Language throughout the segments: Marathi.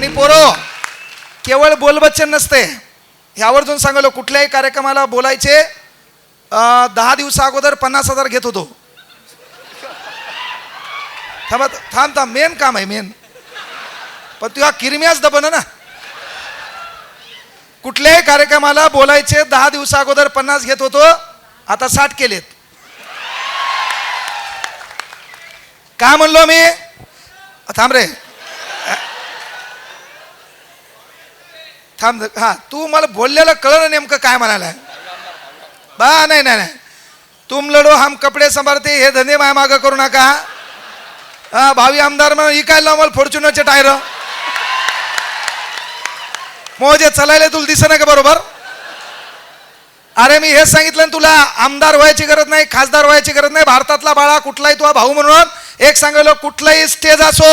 आणि पोरो केवळ बोलबच्चन नसते. ह्यावरतून सांगलो कुठल्याही कार्यक्रमाला बोलायचे दहा दिवसा अगोदर पन्नास हजार घेत होतो. थांबा थांब थांब मेन काम आहे मेन. पण तुझ्या किरम्याच दबन ना. कुठल्याही कार्यक्रमाला बोलायचे दहा दिवसा अगोदर पन्नास घेत होतो आता साठ केलेत. काय म्हणलो मी? थांब रे. थांब हा तू मला बोललेलं कळलं नेमकं काय म्हणाला. बा नाही नाही नाही. तुम लढो हम कपडे सांभाळते हे धंदे माया मागं करू नका. हा भावी आमदार म्हणून इकायला मला फॉर्च्युनरचे टायर? मोजे चलायला तुला दिसे ना का बरोबर? अरे मी हेच सांगितलं ना तुला आमदार व्हायची गरज नाही खासदार व्हायची गरज नाही भारतातला बाळा कुठलाही तुला भाऊ म्हणून एक सांगितलं कुठलाही स्टेज असो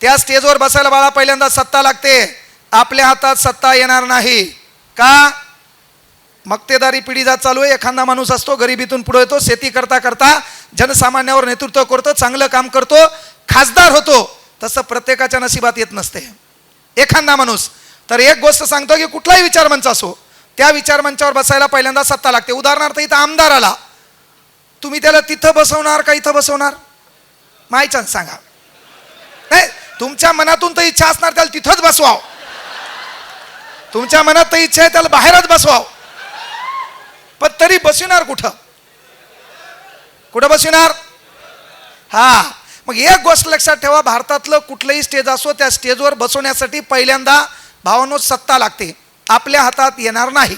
त्या स्टेजवर बसायला बाळा पहिल्यांदा सत्ता लागते. आपल्या हातात सत्ता येणार नाही. का? मक्तेदारी पिढीचा चालू आहे. एखादा माणूस असतो गरिबीतून पुढे येतो शेती करता करता जनसामान्यावर नेतृत्व करतो चांगलं काम करतो खासदार होतो तसं प्रत्येकाच्या नशिबात येत नसते. एखादा माणूस तर एक गोष्ट सांगतो की कुठलाही विचारमंच असो त्या विचारमंचावर बसायला पहिल्यांदा सत्ता लागते. उदाहरणार्थ इथं आमदार आला. तुम्ही त्याला तिथं बसवणार का इथं बसवणार? माय चान्स सांगा. नाही तुमच्या मनातून तर इच्छा असणार त्याला तिथंच बसवावं. तुमच्या मनात तर इच्छा आहे त्याला बाहेरच बसवाव. पण तरी बसविणार कुठं? कुठं बसविणार? हा. मग एक गोष्ट लक्षात ठेवा भारतातलं कुठलंही स्टेज असो त्या स्टेजवर बसवण्यासाठी पहिल्यांदा भावानो सत्ता लागते. आपल्या हातात येणार नाही.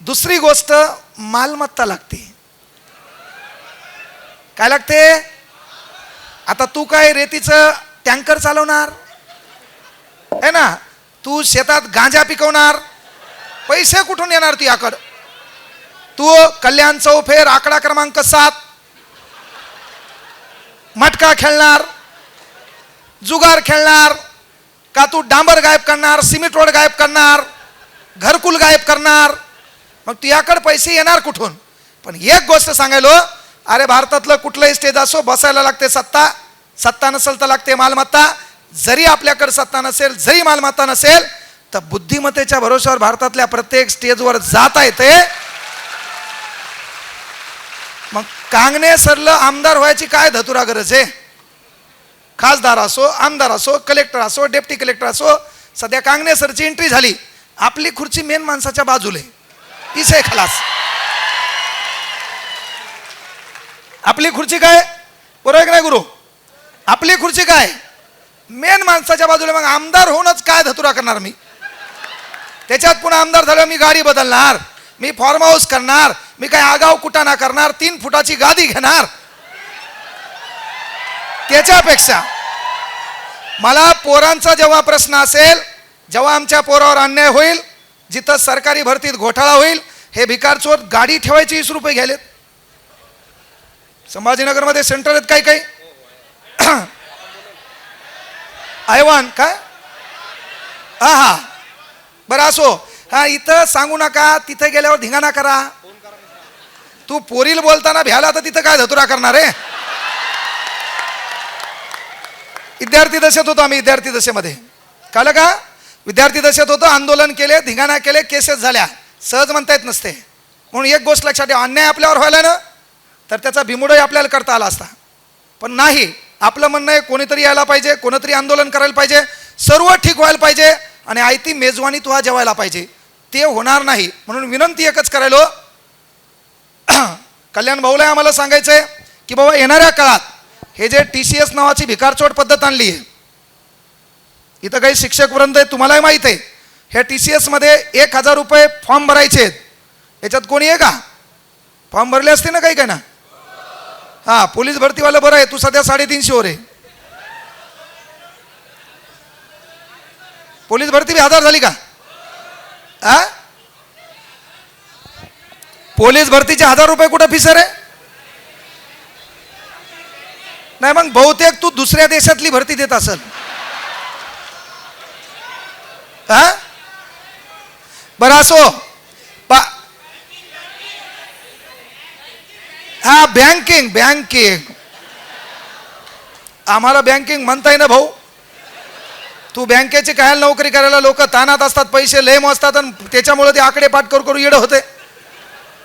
दुसरी गोष्ट मालमत्ता लागते. काय लागते? आता तू काय रेतीचं टँकर चालवणार? आहे ना? तू शेतात गांजा पिकवणार पैसे कुठून येणार तू याकड तू कल्याण चौफेर आकडा क्रमांक सात मटका खेळणार जुगार खेळणार का तू डांबर गायब करणार सिमेंट रोड गायब करणार घरकुल गायब करणार? मग तुझ्याकडे पैसे येणार कुठून? पण एक गोष्ट सांगायलो अरे भारतातलं कुठलंही स्टेज असो बसायला लागते सत्ता सत्ता नसेल तर लागते मालमत्ता जरी आपल्याकडे सत्ता नसेल जरी मालमत्ता नसेल तर बुद्धिमत्तेच्या भरोश्यावर भारतातल्या प्रत्येक स्टेजवर जाता येते. मग कांगणे सरलं आमदार व्हायची काय धतुरा गरज आहे? खासदार असो आमदार असो कलेक्टर असो डेप्टी कलेक्टर असो सध्या कांगणे सरची एंट्री झाली. आपली खुर्ची मेन माणसाच्या बाजूला आहे. इसे खलास. आपली खुर्ची काय? बरोबर नाही गुरु? आपली खुर्ची काय? मेन माणसाच्या बाजूला मग आमदार होऊनच काय धतुरा करणार मी? त्याच्यात पुन्हा आमदार झाल्यावर मी गाडी बदलणार मी फॉर्म हाऊस करणार मी काय आगाव कुटाणा करणार तीन फुटाची गादी घेणार. त्याच्यापेक्षा मला पोरांचा जेव्हा प्रश्न असेल जेव्हा आमच्या पोरावर अन्याय होईल जिथं सरकारी भरतीत घोटाळा होईल हे भिकारचोर गाडी ठेवायची वीस रुपये घ्यायलेत. संभाजीनगरमध्ये सेंटर आहेत काही काही ऐवान काय? हा हा बरं असो. हा इथं सांगू नका तिथं गेल्यावर धिंगाणा करा. तू पोरील बोलताना भ्याला तर तिथं काय धतुरा करणार आहे? विद्यार्थी दशेत होतो आम्ही विद्यार्थी दशेमध्ये. कळलं का विद्यार्थी दशेत होतो आंदोलन केले धिंगाणा केले केसेस झाल्या. सहज म्हणता येत नसते. म्हणून एक गोष्ट लक्षात ठेवा अन्याय आपल्यावर व्हायला ना तर त्याचा भिमुडही आपल्याला करता आला असता. पण नाही आपलं म्हणणं आहे कोणीतरी यायला पाहिजे कोणीतरी आंदोलन करायला पाहिजे सर्व ठीक व्हायला पाहिजे आणि आयती मेजवानी तुला जेवायला पाहिजे. ते होणार नाही. म्हणून विनंती एकच करायलो. कल्याण भाऊला आम्हाला सांगायचं आहे की बाबा येणाऱ्या काळात हे जे टी सी एस नावाची भिकारचोट पद्धत आणली आहे इथं काही शिक्षक वृंद आहे तुम्हालाही माहीत आहे. ह्या टी सी एसमध्ये एक हजार रुपये फॉर्म भरायचे आहेत. याच्यात कोणी आहे का? फॉर्म भरले असते ना काही काय ना? हा पोलीस भरतीवालं बरं आहे तू सध्या साडेतीनशेवर आहे. पोलीस भरती बी हजार झाली का? आ? पोलीस भरतीचे हजार रुपये कुठं फिसर आहे? नाही मग बहुतेक तू दुसऱ्या देशातली भरती देत असल. हा बरं असो पा हा बँकिंग बँकिंग आम्हाला बँकिंग म्हणताय ना भाऊ? तू बँकेची काय नोकरी करायला लोक तानात असतात पैसे लय असतात आणि त्याच्यामुळे ते आकडे पाठ करू करू येड होते.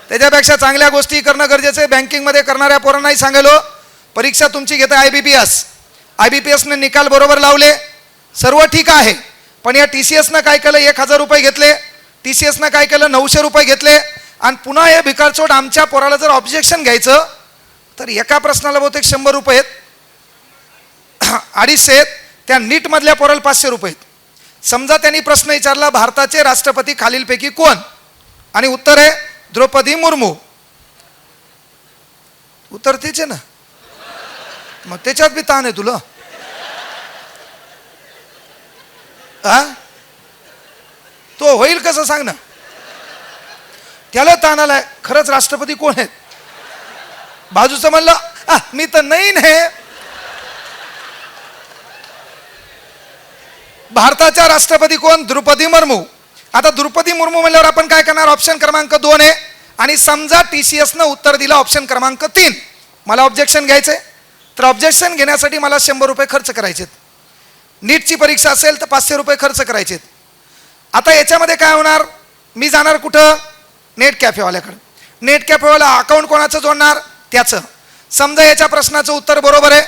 त्याच्यापेक्षा चांगल्या गोष्टी करणं गरजेचं आहे. बँकिंगमध्ये करणाऱ्या पोरांनाही सांगायलो हो. परीक्षा तुमची घेता I B P S I B P एसने निकाल बरोबर लावले. सर्व ठीक आहे. पण या टी सी एसनं काय केलं? एक हजार रुपये घेतले. टी सी एसनं काय केलं? नऊशे रुपये घेतले. आणि पुन्हा हे भिकारचोट आमच्या पोराला जर ऑब्जेक्शन घ्यायचं तर एका प्रश्नाला बहुतेक शंभर रुपये आहेत. अडीचशे आहेत. त्या नीटमधल्या पोराला पाचशे रुपये आहेत. समजा त्यांनी प्रश्न विचारला भारताचे राष्ट्रपती खालीलपैकी कोण? आणि उत्तर आहे द्रौपदी मुर्मू. उत्तर तेच आहे ना? मग त्याच्यात बी ताण आहे तुला. हा तो होईल कसं सांग ना? त्याला ताण आलाय खरंच राष्ट्रपती कोण आहेत? बाजूचं म्हणलं मी तर नाही हे भारताच्या राष्ट्रपती कोण? द्रुपदी मुर्मू. आता द्रुपदी मुर्मू म्हणल्यावर आपण काय करणार? ऑप्शन क्रमांक दोन आहे. आणि समजा टी सी एसनं उत्तर दिलं ऑप्शन क्रमांक तीन. मला ऑब्जेक्शन घ्यायचंय. तर ऑब्जेक्शन घेण्यासाठी मला शंभर रुपये खर्च करायचे नीटची परीक्षा असेल तर पाचशे रुपये खर्च करायचे आता याच्यामध्ये काय होणार? मी जाणार कुठं? नेट कॅफेवाल्याकडं. नेट कॅफेवाला अकाउंट कोणाचं जोडणार? त्याचं. समजा याच्या प्रश्नाचं उत्तर बरोबर आहे.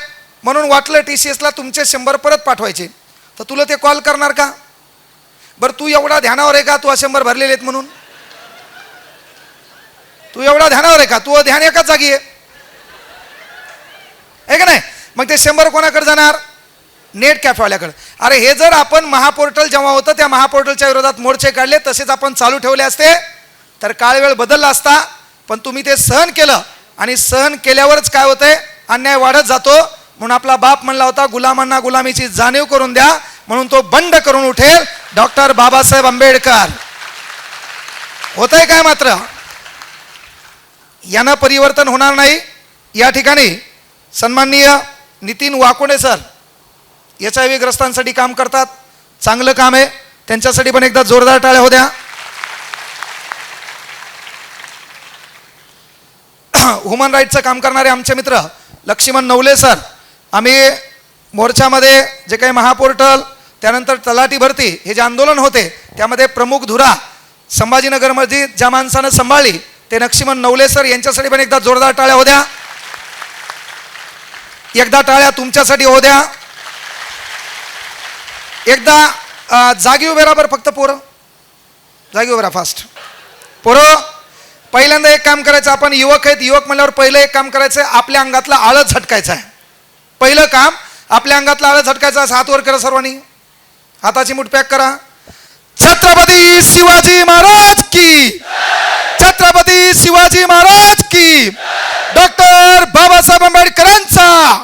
म्हणून वाटलं टी सी एसला तुमचे शंभर परत पाठवायचे. तर तुला ते कॉल करणार का? बरं तू एवढा ध्यानावर आहे का? तू शंभर भरलेले आहेत म्हणून. तू एवढा ध्यानावर आहे का? तू ध्यान एकाच जागी आहे. आहे का नाही? मग ते शंभर कोणाकडे जाणार? नेट कॅफेवाल्याकडे. अरे हे जर आपण महापोर्टल जेव्हा होतं त्या महापोर्टलच्या विरोधात मोर्चे काढले तसेच आपण चालू ठेवले असते. तर काळवेळ बदलला असता पण तुम्ही ते सहन केलं आणि सहन केल्यावरच काय होतंय? अन्याय वाढत जातो. म्हणून आपला बाप म्हणला होता गुलामांना गुलामीची जाणीव करून द्या. म्हणून तो बंड करून उठेल डॉक्टर बाबासाहेब आंबेडकर. होतंय काय मात्र? यानं परिवर्तन होणार नाही. या ठिकाणी सन्माननीय Nitin Wakode sir H I V ग्रस्तांसाठी काम करतात. चांगलं काम आहे. त्यांच्यासाठी पण एकदा जोरदार टाळ्या होत्या. ह्युमन राईटचं काम करणारे आमचे मित्र लक्ष्मण नवले सर. आम्ही मोर्चामध्ये जे काही महापोर्टल त्यानंतर तलाठी भरती हे जे आंदोलन होते त्यामध्ये प्रमुख धुरा संभाजीनगरमध्ये ज्या माणसानं सांभाळली ते लक्ष्मण नवले सर यांच्यासाठी पण एकदा जोरदार टाळ्या होद्या एकदा टाळ्या तुमच्यासाठी होऊ द्या. एकदा जागी उभे राहा बरं फक्त पोरं. जागी उभे राहा फास्ट पोरं पहिल्यांदा एक काम करायचं आपण युवक आहेत युवक म्हणल्यावर पहिलं एक काम करायचं आपल्या अंगातला आळस झटकायचा आहे. पहिलं काम आपल्या अंगातला आळस झटकायचा आहे. हात वर करा सर्वांनी. हाताची मुठ पॅक करा. छत्रपती शिवाजी महाराज की. छत्रपती शिवाजी महाराज की. डॉक्टर बाबासाहेब आंबेडकरांचा.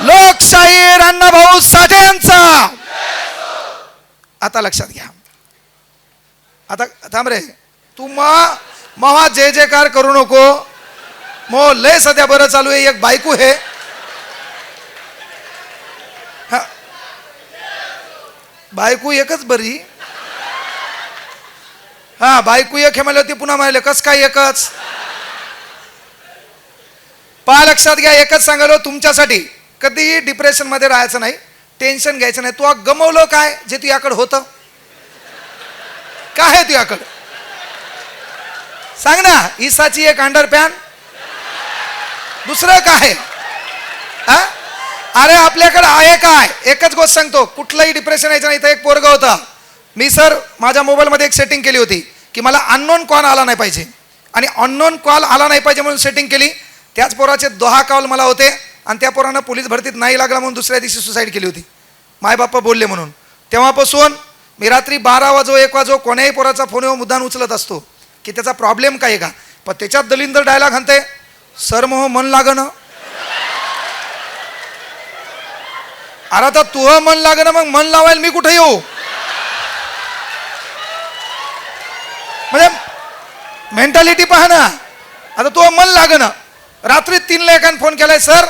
लोकशाही अण्णाभाऊ साठे यांचा. आता लक्षात घ्या. आता थांब रे. तू मा महा जय जयकार करू नको. मो लय सध्या बरं चालू आहे एक बायकू हे. हा. एकच बरी. हा बायकू एक हे म्हणलं ती पुन्हा म्हणले कस काय एकच? पहा लक्षात घ्या एकच सांगालो तुमच्यासाठी. कधीही डिप्रेशनमध्ये राहायचं नाही टेन्शन घ्यायचं नाही. तू गमवलं काय जे तू याकडे होतं? काय आहे तू याकडे सांग ना इसाची एक अंडर पॅन दुसरं काय? अरे आपल्याकडे आहे काय? एकच गोष्ट सांगतो कुठलंही डिप्रेशन यायचं नाही. तर एक पोरगा होता. मी सर माझ्या मोबाईलमध्ये एक सेटिंग केली होती की मला अननोन कॉल आला नाही पाहिजे. आणि अननोन कॉल आला नाही पाहिजे म्हणून सेटिंग केली. त्याच पोराचे दहा कॉल मला होते आणि त्या पोरानं पोलीस भरतीत नाही लागला म्हणून दुसऱ्या दिवशी सुसाईड केली होती. मायबाप्पा बोलले म्हणून. तेव्हापासून मी रात्री बारा वाजो एक वाजो कोण्याही पोराचा फोन येऊन मुद्दान उचलत असतो. की त्याचा प्रॉब्लेम काय आहे का? पण त्याच्यात दलिंदर डायलॉग म्हणते सर मोह मन लागणं. अरे आता तुह मन लागणं मग मन लावायला मी कुठे येऊ? म्हणजे मेंटॅलिटी पहा ना. आता तो मन लागणं. रात्री तीनला एकाने फोन केलाय सर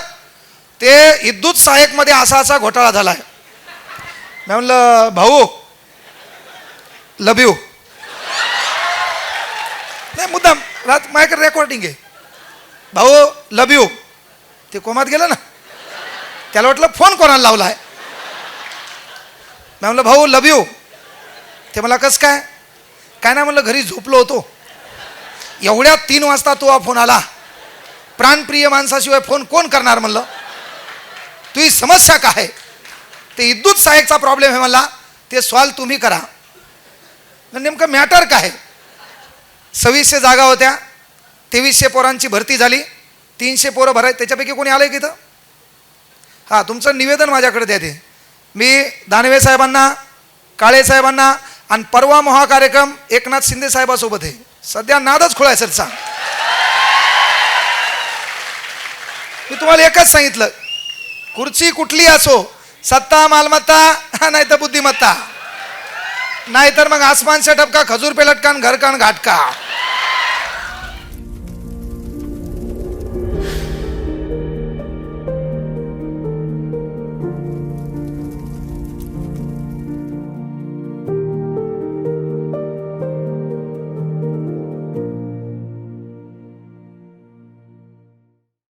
ते विद्युत सहाय्यकमध्ये असा असा घोटाळा झालाय. मी म्हणलं भाऊ लव यू. नाही मुद्दाम. रात माझ्याकडे रेकॉर्डिंग आहे. भाऊ लव यू ते कोमात गेलं ना? त्याला वाटलं फोन कोणाला लावला आहे? मी म्हणलं भाऊ लव यू ते मला कसं काय? काय नाही म्हणलं घरी झोपलो होतो. एवढ्या तीन वाजता तो फोन आला. प्राणप्रिय माणसाशिवाय फोन कोण करणार? म्हणलं. तुझी समस्या काय आहे? ते विद्युत सहाय्यकचा प्रॉब्लेम आहे मला ते सॉल्व तुम्ही करा. मग नेमकं मॅटर काय आहे? सव्वीसशे जागा होत्या. तेवीसशे पोरांची भरती झाली. तीनशे पोरं भराय त्याच्यापैकी कोणी आलं की इथं? हां तुमचं निवेदन माझ्याकडे द्या ते. मी दानवे साहेबांना काळे साहेबांना आणि परवा मोहा कार्यक्रम एकनाथ शिंदे साहेबासोबत आहे. सध्या नादच खोळाय सरचा मी तुम्हाला एकच सांगितलं. खुर्ची कुठली असो सत्ता मालमत्ता नाही तर बुद्धिमत्ता. नाहीतर मग आसमान से टपका खजूर पे लटकान घर घाटका.